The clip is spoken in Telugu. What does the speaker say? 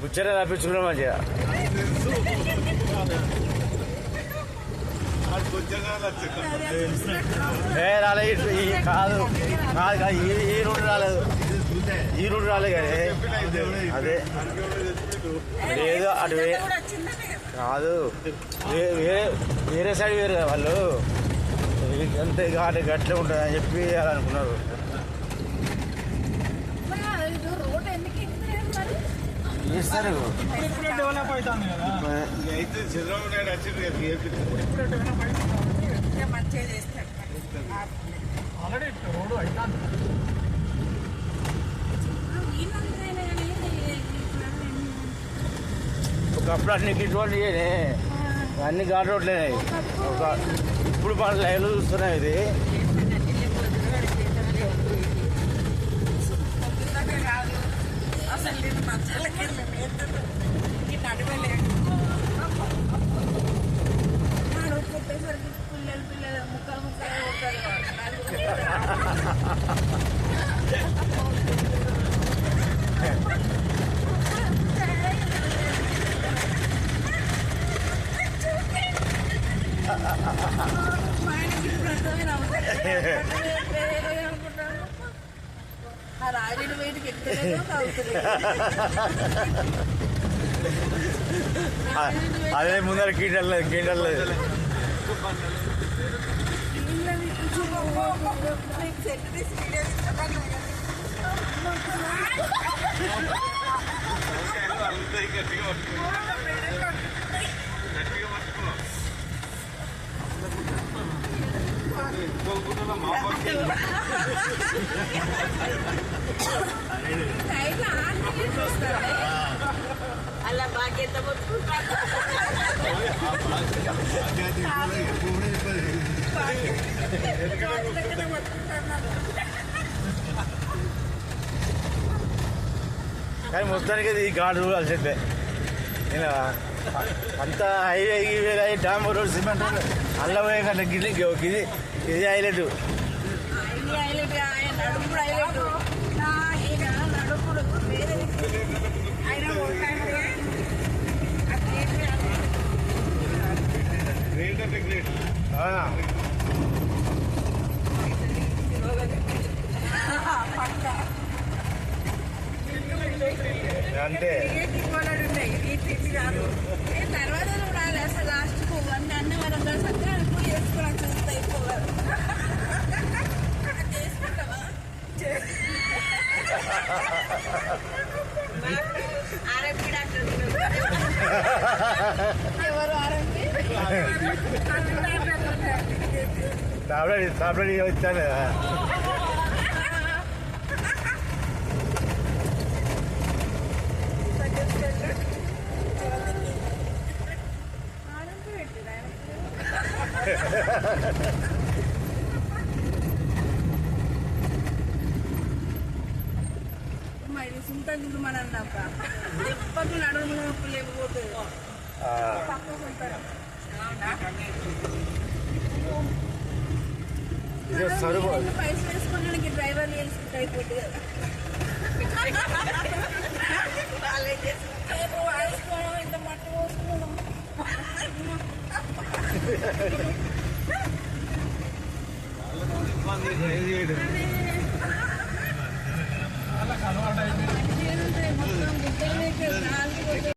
బుచ్చర తప్పించుకున్నాం మంచిగా. ఏ రాలేదు ఈ కాదు. కాదు కాదు ఈ ఈ రూట్ రాలేదు. ఈ రూట్ రాలేదు కానీ అదే. లేదు అటు కాదు. వేరే వేరే సైడ్ వేరు కదా వాళ్ళు. అంతే ఘాట్ గట్లే ఉంటుందని చెప్పి అనుకున్నారు ఇస్తారు ఇప్పుడే డెవలప్ అవుతుంది కదా. అయితే చంద్రబాబు నాయుడు వచ్చింది కదా ఏపీ ఇంకా మంచిగా చేస్తాడు. ఆల్రెడీ రోడ్డు అవుతుంది ఈయనందరైనా కానీ ఒకప్పుడు అన్ని గిట్ రోడ్లు అన్ని ఘాట్ ఇప్పుడు మన లైన్లు చూస్తున్నాం ఇది. రాజుడి వేటికి ఎక్కలేదో తాగుతుంది అదే ముందర కీటలేదు కీటలేదు సెట్ తీసి వీడియో తీసుకోవాలి గట్టిగా పట్టుకో గట్టిగా అలా బాధ్యత కానీ మొత్తానికి అది ఈ చూడాల్సిందే ఇలా అంత హైవే గివే డామ్ రోడ్ సిమెంట్ రోడ్ అల్ల పోయే గిల్లి ఇది ఇది హైలైట్ నడుపుడు గ్రేట్ పక్క అంటే తర్వాత రాలి అసలు లాస్ట్కు అన్ని అన్ని వరం సత్తా పోయి వేసుకోవడానికి చూస్తే అయిపోవాలి. చేసుకుంటావా? ఆర్ఎంపీ డాక్టర్ ఎవరు ఆర్ఎంపీ? టాబ్లెట్ టాబ్లెట్ వచ్చాను కదా ఆర్ఎంపీ పెట్టిరా మరి సుంత గుడ్డు మన అన్నాక ఎప్పటి నడుము నొప్పి ఇదే ఎన్ని పైసలు వేసుకోవడానికి డ్రైవర్ వేసుకుంటే అయిపోతుంది అలా కలవాటైంది